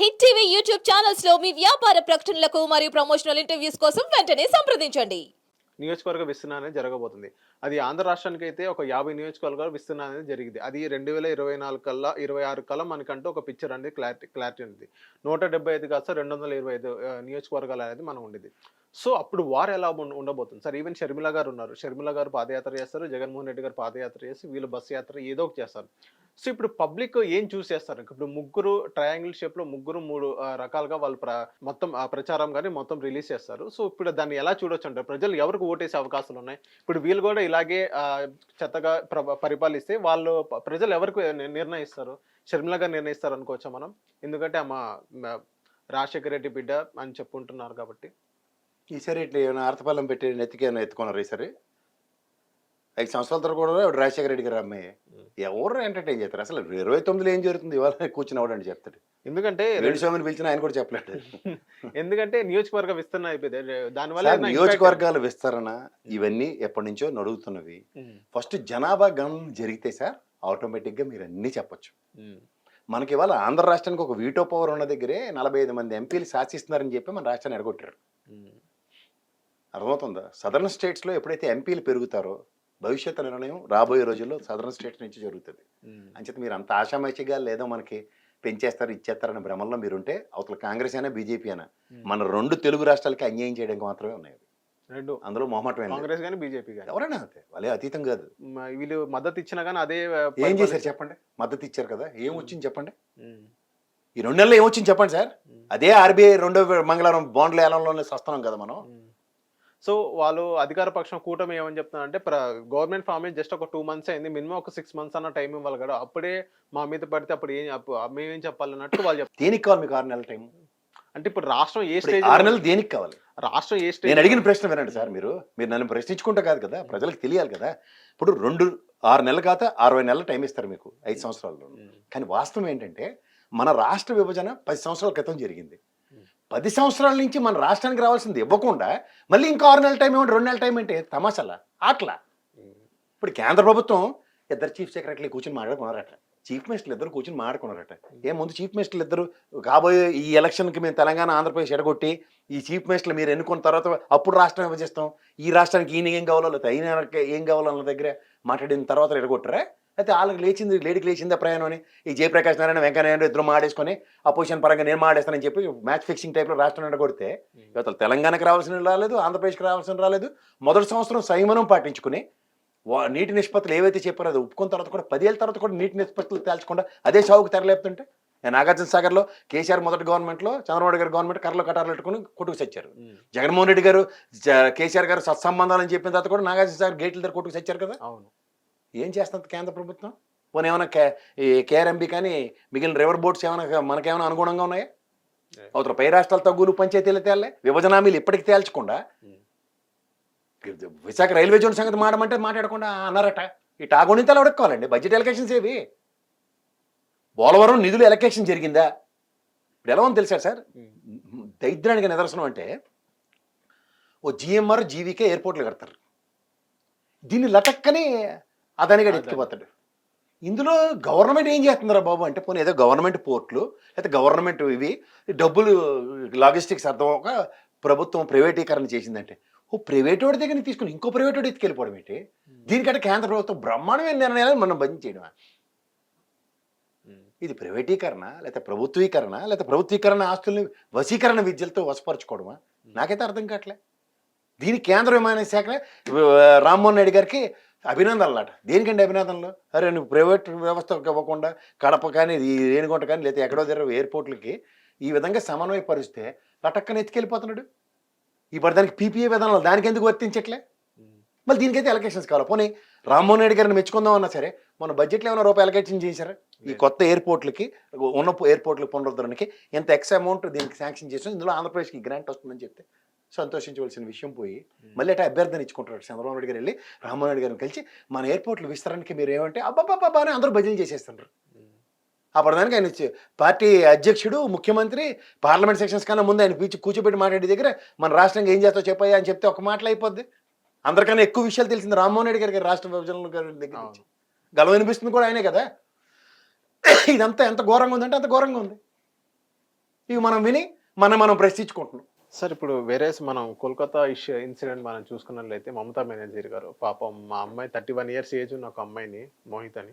Hit TV YouTube ఛానల్స్లో మీ వ్యాపార ప్రకటనలకు మరియు ప్రమోషనల్ ఇంటర్వ్యూస్ కోసం వెంటనే సంప్రదించండి. నియోజకవర్గ విస్తరణ అనేది జరగబోతుంది. అది ఆంధ్ర రాష్ట్రానికి అయితే ఒక యాభై నియోజకవర్గాల విస్తరణ అనేది జరిగింది. అది రెండు వేల ఇరవై నాలుగు కల్లా ఇరవై ఆరు కల్లా మనకంటూ ఒక పిక్చర్ అనేది క్లారిటీ క్లారిటీ ఉంది. నూట డెబ్బై ఐదు కాస్త రెండు వందల ఇరవై ఐదు నియోజకవర్గాలు అనేది మనం ఉండేది. సో అప్పుడు వారు ఎలా ఉండబోతుంది? సార్ ఈవెన్ షర్మిల గారు ఉన్నారు. షర్మిల గారు పాదయాత్ర చేస్తారు. జగన్మోహన్ రెడ్డి గారు పాదయాత్ర చేసి వీళ్ళు బస్సు యాత్ర ఏదో ఒకటి చేస్తారు. సో ఇప్పుడు పబ్లిక్ ఏం చూస్ చేస్తారు? ఇప్పుడు ముగ్గురు ట్రయాంగిల్ షేప్లో ముగ్గురు మూడు రకాలుగా వాళ్ళు ప్ర మొత్తం ఆ, ప్రచారం కానీ మొత్తం రిలీజ్ చేస్తారు. సో ఇప్పుడు దాన్ని ఎలా చూడొచ్చు అంటారు ప్రజలు ఎవరికి ఓటేసే అవకాశాలు ఉన్నాయి? ఇప్పుడు వీళ్ళు కూడా ఇలాగే చెత్తగా ప్ర- పరిపాలిస్తే వాళ్ళు ప్రజలు ఎవరికి నిర్ణయిస్తారు? షర్మిల గారు నిర్ణయిస్తారు అనుకోవచ్చా మనం? ఎందుకంటే ఆమె రాజశేఖర రెడ్డి బిడ్డ అని చెప్పుకుంటున్నారు కాబట్టి. ఈసారి ఇట్లా ఏమైనా ఆర్తపాలెం పెట్టి నెత్తికి ఏమైనా ఎత్తుకున్నారు ఈసారి ఐదు సంవత్సరాల తర్వాత కూడా రాజశేఖర రెడ్డి గారు అమ్మాయి. ఎవరు ఎంటర్టైన్ చేస్తారు? అసలు ఇరవై తొమ్మిదిలో ఏం జరుగుతుంది? ఇవాళ కూర్చుని అవడండి చెప్తాడు. ఎందుకంటే వేణు స్వామిని పిలిచిన ఆయన కూడా చెప్పలేడు. ఎందుకంటే నియోజకవర్గ విస్తరణ అయిపోయింది. దానివల్ల నియోజకవర్గాల విస్తరణ ఇవన్నీ ఎప్పటి నుంచో నడుగుతున్నవి. ఫస్ట్ జనాభా గణన జరిగితే సార్ ఆటోమేటిక్గా మీరు అన్నీ చెప్పొచ్చు. మనకి ఇవాళ ఆంధ్ర రాష్ట్రానికి ఒక వీటో పవర్ ఉన్న దగ్గరే నలభై ఐదు మంది ఎంపీలు శాసిస్తున్నారని చెప్పి మన రాష్ట్రాన్ని ఎడగొట్టారు. అర్థమవుతుందా? సదరన్ స్టేట్స్లో ఎప్పుడైతే ఎంపీలు పెరుగుతారో భవిష్యత్తు నిర్ణయం రాబోయే రోజుల్లో సదరన్ స్టేట్స్ నుంచి జరుగుతుంది. అంచేత మీరు అంత ఆశామాషిగా లేదో మనకి పెంచేస్తారు ఇచ్చేస్తారనే భ్రమంలో మీరుంటే అవతల కాంగ్రెస్ అయినా బీజేపీ అయినా. మన రెండు తెలుగు రాష్ట్రాలకి అన్యాయం చేయడానికి మాత్రమే ఉన్నాయి. రెండు. అందులో మొహమాటం. కాంగ్రెస్ కానీ బీజేపీ కానీ ఎవరైనా అంతే. వాళ్ళే అతీతం కాదు. వీళ్ళు మద్దతు ఇచ్చినా కానీ అదే ఏం చేశారు చెప్పండి? మద్దతు ఇచ్చారు కదా? ఏం వచ్చింది చెప్పండి? ఈ రెండు నెలలు ఏమొచ్చింది చెప్పండి సార్? అదే ఆర్బీఐ రెండో మంగళవారం బాండ్ల ఏలంలోనే సస్తున్నాం కదా మనం. సో వాళ్ళు అధికార పక్షం కూటమి ఏమని చెప్తున్నారంటే గవర్నమెంట్ ఫామ్ జస్ట్ ఒక టూ మంత్స్ అయింది మినిమం ఒక సిక్స్ మంత్స్ అన్న టైం ఇవ్వాలి కదా అప్పుడే మా మీద పడితే అప్పుడు ఏం మేమేం చెప్పాలన్నట్టు వాళ్ళు చెప్తారు. దేనికి కావాలి మీకు ఆరు నెలల టైం అంటే ఇప్పుడు రాష్ట్రం ఏ స్టేజ్ ఆరు నెలలు దేనికి కావాలి? రాష్ట్రం ఏ స్టేజ్ నేను అడిగిన ప్రశ్న వినండి సార్ మీరు మీరు నన్ను ప్రశ్నించుకుంటా కాదు కదా ప్రజలకు తెలియాలి కదా. ఇప్పుడు రెండు ఆరు నెలలు కాక అరవై నెలలు టైం ఇస్తారు మీకు ఐదు సంవత్సరాల్లో కానీ వాస్తవం ఏంటంటే మన రాష్ట్ర విభజన పది సంవత్సరాల క్రితం జరిగింది. పది సంవత్సరాల నుంచి మన రాష్ట్రానికి రావాల్సింది ఇవ్వకుండా మళ్ళీ ఇంకా ఆరు నెలల టైం ఏమంటే రెండు నెలల టైం అంటే తమాషాలా? ఆట్లా? ఇప్పుడు కేంద్ర ప్రభుత్వం ఇద్దరు చీఫ్ సెక్రటరీ కూర్చొని మాట్లాడుకున్నారట. చీఫ్ మినిస్టర్లు ఇద్దరు కూర్చొని మాట్లాడుకున్నారట. ఏ ముందు చీఫ్ మినిస్టర్లు ఇద్దరు కాబోయే ఈ ఎలక్షన్కి మేము తెలంగాణ ఆంధ్రప్రదేశ్ ఎడగొట్టి ఈ చీఫ్ మినిస్టర్లు మీరు ఎన్నుకున్న తర్వాత అప్పుడు రాష్ట్రం విభజిస్తాం. ఈ రాష్ట్రానికి ఈయన ఏం కావాలో లేకపోతే అయిన ఏం కావాలో దగ్గర మాట్లాడిన తర్వాత ఎడగొట్టరా? అయితే వాళ్ళకి లేచింది లేడీకి లేచిందా ప్రయాణం అని? ఈ జయప్రకాష్ నారాయణ వెంకయ్య ఇద్దరు మాడేసుకొని అపోజిషన్ పరంగా నేను మాడేస్తానని చెప్పి మ్యాచ్ ఫిక్సింగ్ టైప్లో రాష్ట్రం ఉమ్. ఇవతల తెలంగాణకి రావాల్సిన రాలేదు ఆంధ్రప్రదేశ్కి రావాల్సిన రాలేదు. మొదటి సంవత్సరం సంయమనం పాటించుకుని వా- నీటి నిష్పత్తులు ఏవైతే చెప్పారో అది ఒప్పుకున్న తర్వాత కూడా పదేళ్ళ తర్వాత కూడా నీటి నిష్పత్తులు తేల్చకుండా అదే సాగుకు తెరలేపుతుంటే నేను నాగార్జున సాగర్లో కేసీఆర్ మొదటి గవర్నమెంట్లో చంద్రబాబు గారి గవర్నమెంట్ కర్రలో కటార్లు పెట్టుకుని కొట్టుకు చచ్చారు జగన్మోహన్ రెడ్డి గారు కేసీఆర్ గారు సత్సంబంధాలని చెప్పిన తర్వాత కూడా నాగార్జున సాగర్ గేట్ల దగ్గర కొట్టుకు చచ్చారు కదా? అవును. ఏం చేస్తుంది కేంద్ర ప్రభుత్వం? పోనీ ఏమైనా కే ఈ కేఆర్ఎంబి కానీ మిగిలిన రివర్ బోట్స్ ఏమైనా మనకేమైనా అనుగుణంగా ఉన్నాయా? అవతల పై రాష్ట్రాల తగ్గులు పంచాయతీలు తేలే విభజన హామీలు ఇప్పటికి తేల్చకుండా. విశాఖ రైల్వే జోన్ సంగతి మాడమంటే మాట్లాడకుండా అన్నారట. ఈ టాగోనింతలు అడుక్కోవాలండి బడ్జెట్ ఎలక్షన్స్ ఏవి? పోలవరం నిధులు ఎలకేషన్ జరిగిందా? ఇప్పుడు ఎలా ఉంది తెలుసా సార్? దరిద్రానికి నిదర్శనం అంటే ఓ జిఎంఆర్ జీవీకే ఎయిర్పోర్ట్లు కడతారు. దీన్ని లటక్కని అదానిగా ఎత్తుకుపోతాడు ఇందులో గవర్నమెంట్ ఏం చేస్తుందిరా బాబు? అంటే పోనీ ఏదో గవర్నమెంట్ పోర్ట్లు లేకపోతే గవర్నమెంట్ ఇవి డబ్బులు లాజిస్టిక్స్ అర్థం ఒక ప్రభుత్వం ప్రైవేటీకరణ చేసిందంటే ఓ ప్రైవేట్ వాడి దగ్గర తీసుకుని ఇంకో ప్రైవేట్ వాడు ఎత్తుకెళ్ళిపోవడం ఏంటి? దీనికంటే కేంద్ర ప్రభుత్వం బ్రహ్మాండమైన నిర్ణయాలు మనం బంధించేయడం ఉమ్, ఇది ప్రైవేటీకరణ లేకపోతే ప్రభుత్వీకరణ లేకపోతే ప్రభుత్వీకరణ ఆస్తుల్ని వశీకరణ విద్యలతో వశపరచుకోవడమా? నాకైతే అర్థం కావట్లే. దీని కేంద్ర విమాన శాఖ రామ్మోహన్ రెడ్డి గారికి అభినందనలు అట దేనికండి అభినందనలు? అరే నువ్వు ప్రైవేట్ వ్యవస్థ ఇవ్వకుండా కడప కానీ ఈ రేణిగుంట కానీ లేకపోతే ఎక్కడో దగ్గర ఎయిర్పోర్ట్లకి ఈ విధంగా సమన్వయపరిస్తే లటక్కన ఎత్తుకెళ్ళిపోతున్నాడు. ఇప్పుడు దానికి పీపీఏ విధానాలు దానికి ఎందుకు వర్తించట్లే? మళ్ళీ దీనికైతే ఎలక్షన్స్ కావాలి? పోనీ రామ్మోహన్ రెడ్డి గారిని మెచ్చుకుందాం అన్నా సరే మన బడ్జెట్లో ఏమైనా రూపాయి ఎలకేషన్ చేశారా? ఈ కొత్త ఎయిర్పోర్ట్లకి ఉన్న ఎయిర్పోర్ట్ల పునరుద్ధరణకి ఎంత ఎక్స్ అమౌంట్ దీనికి శాంక్షన్ చేసాం ఇందులో ఆంధ్రప్రదేశ్కి గ్రాంట్ వస్తుందని చెప్తే సంతోషించవలసిన విషయం పోయి మళ్ళీ అట్లా అభ్యర్థన ఇచ్చుకుంటారు చంద్రబాబు నాయుడు గారు వెళ్ళి రామ్మోహన్ రెడ్డి గారిని కలిసి మన ఎయిర్పోర్ట్ల విస్తరణకి మీరు ఏమంటే అబ్బాబ్బాబ్బా అని అందరూ భజన చేసేస్తుంటారు ఉమ్, అప్పటిదానికి ఆయన వచ్చి పార్టీ అధ్యక్షుడు ముఖ్యమంత్రి పార్లమెంట్ సెక్షన్స్ కన్నా ముందు ఆయన పీచి కూర్చోబెట్టి మాట్లాడే దగ్గర మన రాష్ట్రంగా ఏం చేస్తావు చెప్పయ్యా అని చెప్తే ఒక మాటలు అయిపోద్ది. అందరికన్నా ఎక్కువ విషయాలు తెలిసింది రామ్మోహన్ రెడ్డి గారికి రాష్ట్ర విభజన గారి దగ్గర నుంచి. గలం వినిపిస్తుంది కూడా ఆయనే కదా. ఇదంతా ఎంత ఘోరంగా ఉందంటే అంత ఘోరంగా ఉంది. ఇవి మనం విని మనం మనం ప్రశ్నించుకుంటున్నాం. సార్ ఇప్పుడు వేరే మనం కోల్కతా ఇష్యూ ఇన్సిడెంట్ మనం చూసుకున్నట్లయితే మమతా బెనర్జీ గారు పాపం మా అమ్మాయి థర్టీ వన్ ఇయర్స్ ఏజ్ ఉన్న ఒక అమ్మాయిని మోహిత్ అని.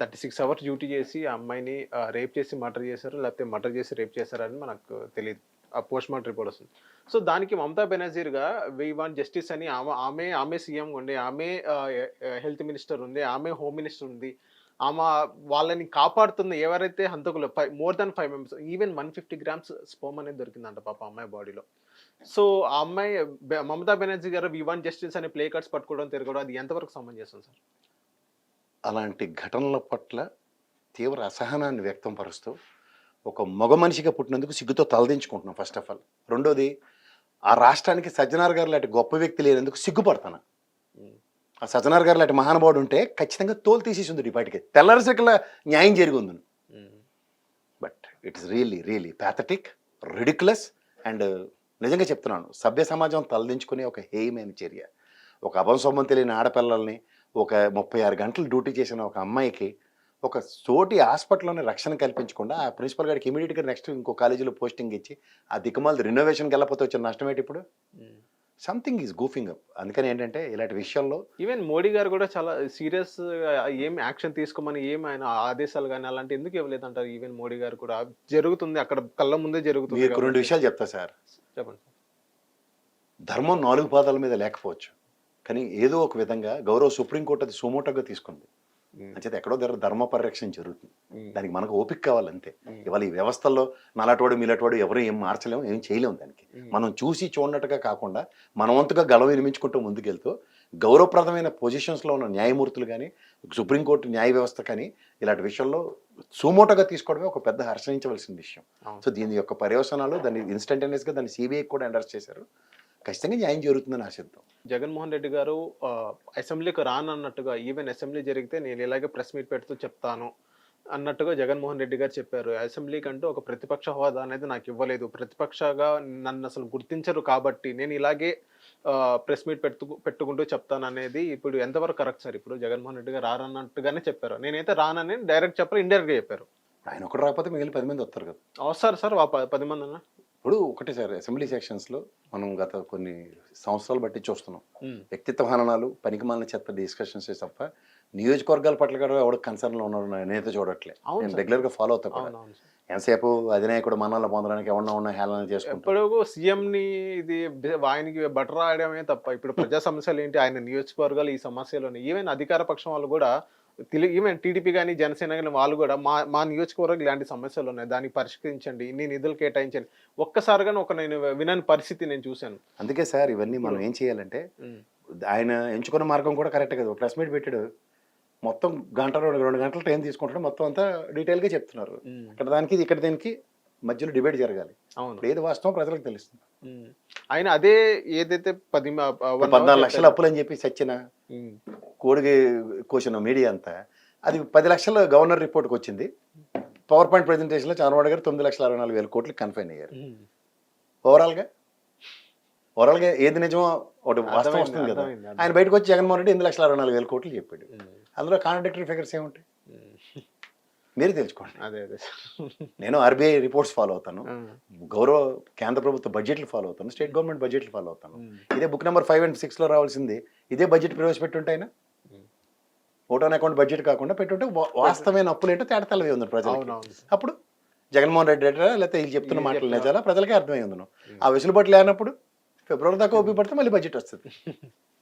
థర్టీ సిక్స్ అవర్స్ డ్యూటీ చేసి ఆ అమ్మాయిని రేప్ చేసి మర్డర్ చేశారు లేకపోతే మర్డర్ చేసి రేప్ చేశారని మనకు తెలియదు ఆ పోస్ట్ మార్టం రిపోర్ట్ వస్తుంది. సో దానికి మమతా బెనర్జీగా వీ వాంట్ జస్టిస్ అని ఆమె ఆమె ఆమె సీఎం ఉంది ఆమె హెల్త్ మినిస్టర్ ఉంది ఆమె హోమ్ మినిస్టర్ ఉంది. ఆమె వాళ్ళని కాపాడుతున్న ఎవరైతే హంతకులు five more than five members even one fifty grams sperm అనేది దొరికిందంట పాప అమ్మాయి బాడీలో సో ఆ అమ్మాయి Mamata Banerjee garu we want justice అనే ప్లే కార్డ్స్ పట్టుకోవడం తిరగడం అది ఎంతవరకు సమంజసం సార్? అలాంటి ఘటనల పట్ల తీవ్ర అసహనాన్ని వ్యక్తం పరుస్తూ ఒక మగ మనిషిగా పుట్టినందుకు సిగ్గుతో తలదించుకుంటున్నాం ఫస్ట్ ఆఫ్ ఆల్ రెండోది ఆ రాష్ట్రానికి సజ్జనార్ గారు లాంటి గొప్ప వ్యక్తి లేనందుకు సిగ్గుపడతాను ఆ సజ్జనార్ గారు లాంటి మహానుభావుడు ఉంటే ఖచ్చితంగా తోలు తీసేసి ఉంది బయటికి. తెల్లరసికల న్యాయం జరిగి ఉంది but it's really really pathetic ridiculous and నిజంగా చెప్తున్నాను సభ్య సమాజం తలదించుకునే ఒక హేయమైన చర్య. ఒక అభంసొమ్మం తెలియని ఆడపిల్లల్ని ఒక ముప్పై ఆరు గంటలు డ్యూటీ చేసిన ఒక అమ్మాయికి ఒక తోటి హాస్పిటల్లోనే రక్షణ కల్పించకుండా ఆ ప్రిన్సిపల్ గారికి ఇమీడియట్గా నెక్స్ట్ ఇంకో కాలేజీలో పోస్టింగ్ ఇచ్చి ఆ దిక్కుమాలది రినోవేషన్కి వెళ్ళకపోతే వచ్చిన నష్టం ఏంటి ఇప్పుడు? సంథింగ్ ఈజ్ గూఫింగ్ అప్ అందుకని ఏంటంటే ఇలాంటి విషయాల్లో ఈవెన్ మోడీ గారు కూడా చాలా సీరియస్ ఏం యాక్షన్ తీసుకోమని ఏం ఆయన ఆదేశాలు కానీ అలాంటి ఎందుకు ఇవ్వలేదు అంటారు ఈవెన్ మోడీ గారు కూడా జరుగుతుంది. అక్కడ కళ్ళ ముందే జరుగుతుంది మీకు రెండు. విషయాలు చెప్తా సార్. చెప్పండి ధర్మం నాలుగు పాదాల మీద లేకపోవచ్చు. కానీ ఏదో ఒక విధంగా గౌరవ సుప్రీంకోర్టు అది సుమోటోగా తీసుకుంది. అంచేత ఎక్కడో దగ్గర ధర్మ పరిరక్షణ జరుగుతుంది దానికి మనకు ఓపిక కావాలంతే ఉమ్, ఇవాళ ఈ వ్యవస్థల్లో నలటోడు మిలటోడు ఎవరు ఏం మార్చలేము ఏం చేయలేము దానికి. మనం చూసి చూడనట్టుగా కాకుండా మన వంతుగా గళం వినిపించుకుంటూ ముందుకెళ్తూ గౌరవప్రదమైన పొజిషన్స్లో ఉన్న న్యాయమూర్తులు కానీ సుప్రీంకోర్టు న్యాయ వ్యవస్థ కానీ ఇలాంటి విషయంలో సుమోటోగా తీసుకోవడమే ఒక పెద్ద హర్షించవలసిన విషయం. సో దీని యొక్క పర్యవసనాలు దాన్ని ఇన్స్టంటేనియస్గా దాన్ని సిబిఐకి కూడా ఎండర్స్ చేశారు. ఖచ్చితంగా న్యాయం జరుగుతుందని ఆశిద్దాం. జగన్మోహన్ రెడ్డి గారు అసెంబ్లీకి రానన్నట్టుగా ఈవెన్ అసెంబ్లీ జరిగితే నేను ఇలాగే ప్రెస్ మీట్ పెడుతూ చెప్తాను అన్నట్టుగా జగన్మోహన్ రెడ్డి గారు చెప్పారు. అసెంబ్లీకి అంటూ ఒక ప్రతిపక్ష హోదా అనేది నాకు ఇవ్వలేదు. ప్రతిపక్షగా నన్ను అసలు గుర్తించరు కాబట్టి నేను ఇలాగే ప్రెస్ మీట్ పెట్టు పెట్టుకుంటూ చెప్తాను అనేది ఇప్పుడు ఎంతవరకు కరెక్ట్ సార్? ఇప్పుడు జగన్మోహన్ రెడ్డి గారు రారన్నట్టుగానే చెప్పారు. నేనైతే రానని డైరెక్ట్ చెప్పారు ఇండైరెక్ట్గా చెప్పారు. ఆయన ఒకటి రాకపోతే మిగిలిన పది మంది వస్తారు కదా. వస్తారు సార్ పది మంది అన్న? ఇప్పుడు ఒకటే సార్ అసెంబ్లీ సెక్షన్స్లో మనం గత కొన్ని సంవత్సరాలు బట్టి చూస్తున్నాం. వ్యక్తిత్వ హననాలు పనికిమాలిన చెత్త డిస్కషన్స్ తప్ప నియోజకవర్గాల పట్ల కూడా ఎవడు కన్సర్న్లో ఉన్నారు నేనైతే చూడట్లే. నేను. రెగ్యులర్గా ఫాలో అవుతా కూడా. ఎంతసేపు అధినాయకుడు మన్నాళ్ళు పొందడానికి ఎవరన్నా ఉన్న హేళన చేసుకుంటూ. ఎప్పుడు సీఎం ని ఇది ఆయనకి బటర్ రాయడమే తప్ప ఇప్పుడు ప్రజా సమస్యలు ఏంటి? ఆయన నియోజకవర్గాలు ఈ సమస్యలు ఈవెన్ అధికార పక్షం వాళ్ళు కూడా తెలు ఈవెన్ టీడీపీ కానీ జనసేన కానీ వాళ్ళు కూడా మా మా నియోజకవర్గం ఇలాంటి సమస్యలు ఉన్నాయి. దాన్ని పరిష్కరించండి ఇన్ని నిధులు కేటాయించండి. ఒక్కసారిగా ఒక నేను వినని పరిస్థితి నేను చూశాను. అందుకే సార్ ఇవన్నీ మనం ఏం చేయాలంటే ఆయన ఎంచుకున్న మార్గం కూడా కరెక్ట్ కదా. ప్రెస్ మీట్ పెట్టాడు. మొత్తం గంట రెండు రెండు గంటల టైం తీసుకుంటాడు. మొత్తం అంతా డీటెయిల్గా చెప్తున్నారు. ఉమ్, ఇక్కడ దానికి ఇక్కడ దీనికి మధ్యలో డిబేట్ జరగాలి. అవును. ఏది వాస్తవం ప్రజలకు తెలుస్తుంది. ఆయన అదే ఏదైతే పది పద్నాలుగు లక్షల. అప్పులు అని చెప్పి సచ్చిన కోడికి కోసిన మీడియా అంతా అది పది లక్షల గవర్నర్ రిపోర్ట్కి వచ్చింది. పవర్ పాయింట్ ప్రెజెంటేషన్లో చంద్రబాబు గారు తొమ్మిది లక్షల అరవై నాలుగు వేల కోట్లు కన్ఫైన్ అయ్యారు. ఓవరాల్గా? ఓవరాల్గా ఏది నిజమో ఒకటి వాస్తవం వస్తుంది కదా. ఆయన బయటకు వచ్చి జగన్మోహన్ రెడ్డి ఎనిమిది లక్షల అరవై నాలుగు వేల కోట్లు చెప్పాడు. అందులో కాంట్రాడిక్టరీ ఫిగర్స్ ఏముంటాయి. మీరు తెలుసుకోండి. అదే అదే. నేను ఆర్బీఐ రిపోర్ట్స్ ఫాలో అవుతాను. గౌరవ కేంద్ర ప్రభుత్వ బడ్జెట్లు ఫాలో అవుతాను. స్టేట్ గవర్నమెంట్ బడ్జెట్లు ఫాలో అవుతాను. ఇదే బుక్ నెంబర్ ఫైవ్ అండ్ సిక్స్లో రావాల్సింది. ఇదే బడ్జెట్ ప్రవేశపెట్టుంటే ఆయన. ఓటాన్ అకౌంట్ బడ్జెట్ కాకుండా పెట్టుంటే వాస్తవమైన అప్పులు ఏంటో తేడా తెల్లవి ఉంది ప్రజలు అప్పుడు జగన్మోహన్ రెడ్డి రెడ్డా లేకపోతే వీళ్ళు చెప్తున్న మాటలు నిజాలా? ప్రజలకే అర్థమై ఉందను. ఆ వెసులుబాటు లేనప్పుడు ఫిబ్రవరి దాకా ఓపి పడితే మళ్ళీ బడ్జెట్ వస్తుంది.